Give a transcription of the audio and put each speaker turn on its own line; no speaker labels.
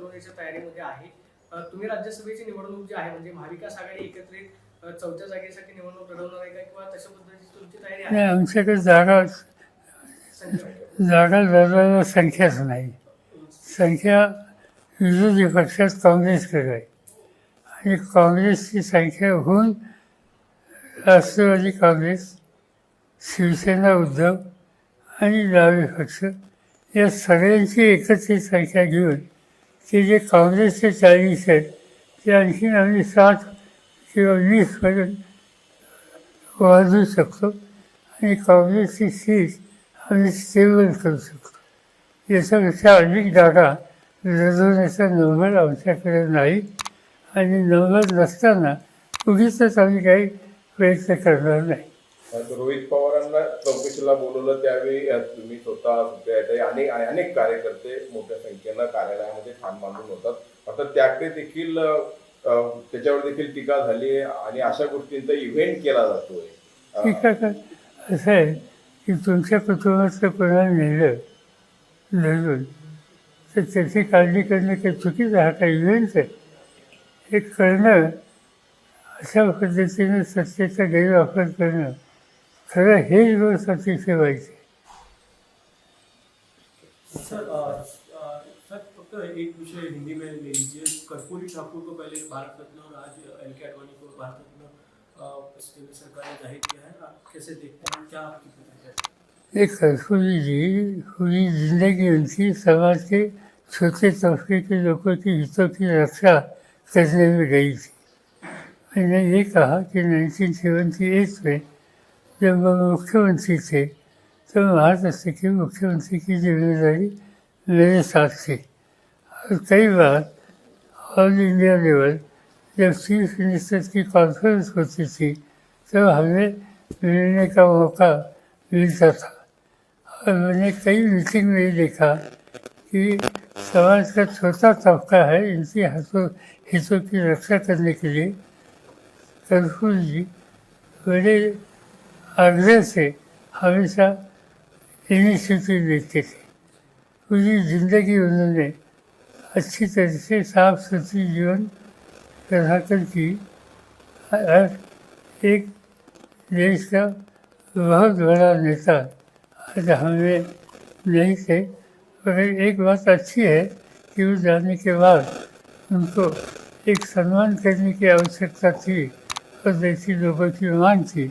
लढवण्याच्या तयारीमध्ये आहे. तुम्ही राज्यसभेची निवडणूक जी आहे म्हणजे महाविकास आघाडी एकत्रित चौथ्या जागेसाठी निवडणूक लढवणार आहे का किंवा तशा पद्धतीची तुमची तयारी
नाही आमच्याकडे जागा जागा लढवायला संख्याच नाही. संख्या विरोधी पक्षात काँग्रेसकडे आहे. आणि काँग्रेसची संख्या होऊन राष्ट्रवादी काँग्रेस शिवसेना उद्धव आणि डावे पक्ष या सगळ्यांची एकत्रित संख्या घेऊन ते जे काँग्रेसचे चाळीस आहेत ते आणखी आम्ही साठ किंवा वीसपर्यंत वाजू शकतो आणि काँग्रेसची सीट आम्ही स्टेबल करू शकतो. याच्यापेक्षा अधिक जागा लढवण्याचा नंबर आमच्याकडे नाही आणि नंबर नसताना उगीच आम्ही काही प्रयत्न करणार नाही.
रोहित पवार चौकशीला बोलवलं त्यावेळी मी तुम्ही स्वतः अनेक अनेक कार्यकर्ते मोठ्या संख्येनं कार्यालयामध्ये ठाण मांडून होतात आता त्याकडे देखील त्याच्यावर देखील टीका झाली आहे आणि अशा गोष्टींचा इव्हेंट केला जातोय टीका
ठीक आहे का असं आहे की तुमच्या कुटुंबाचं कोणाला नेलं लढून तर त्याची काळजी करणं काही चुकीचं आहे. हा काही इव्हेंट आहे हे करणं अशा पद्धतीने सत्तेचा गैरवापर करणं खरं हेच
सर फक्त एक विषय हिंदी में ले लीजिए कर्पूरी ठाकुर को पहले भारत रत्न और आज एल के को भारत रत्न अ, इस केंद्र सरकार ने ज़ाहिर किया है। आप कैसे देखते हैं? क्या आपकी प्रतिक्रिया
एक कर्पूरी जी पूरी ज़िंदगी उनकी समाज के छोटे तबके के लोगों की हितों की रक्षा करने में गई थी। मैंने ये कहा कि 1978 में जब मुख्यमंत्री थे तो महाराष्ट्र के मुख्यमंत्री की जिम्मेदारी मेरे साथ थी। और कई बार ऑल इंडिया लेवल जब चीफ मिनिस्टर की कॉन्फ्रेंस होती थी तो हमें मिलने का मौका मिलता था। और मैंने कई मीटिंग में देखा कि समाज का छोटा तबका है इनकी हाथों हितों की रक्षा करने के लिए। कर्पूर जी बड़े आग्रह से हमेशा इनिशिएटिव लेते थे। पूरी ज़िंदगी उन्होंने अच्छी तरह से साफ़ सुथरी जीवन बनाकर की एक देश का बहुत बड़ा नेता आज हमें नहीं थे। मगर एक बात अच्छी है कि वो जाने के बाद उनको एक सम्मान करने की आवश्यकता थी और जैसी लोगों की मांग थी।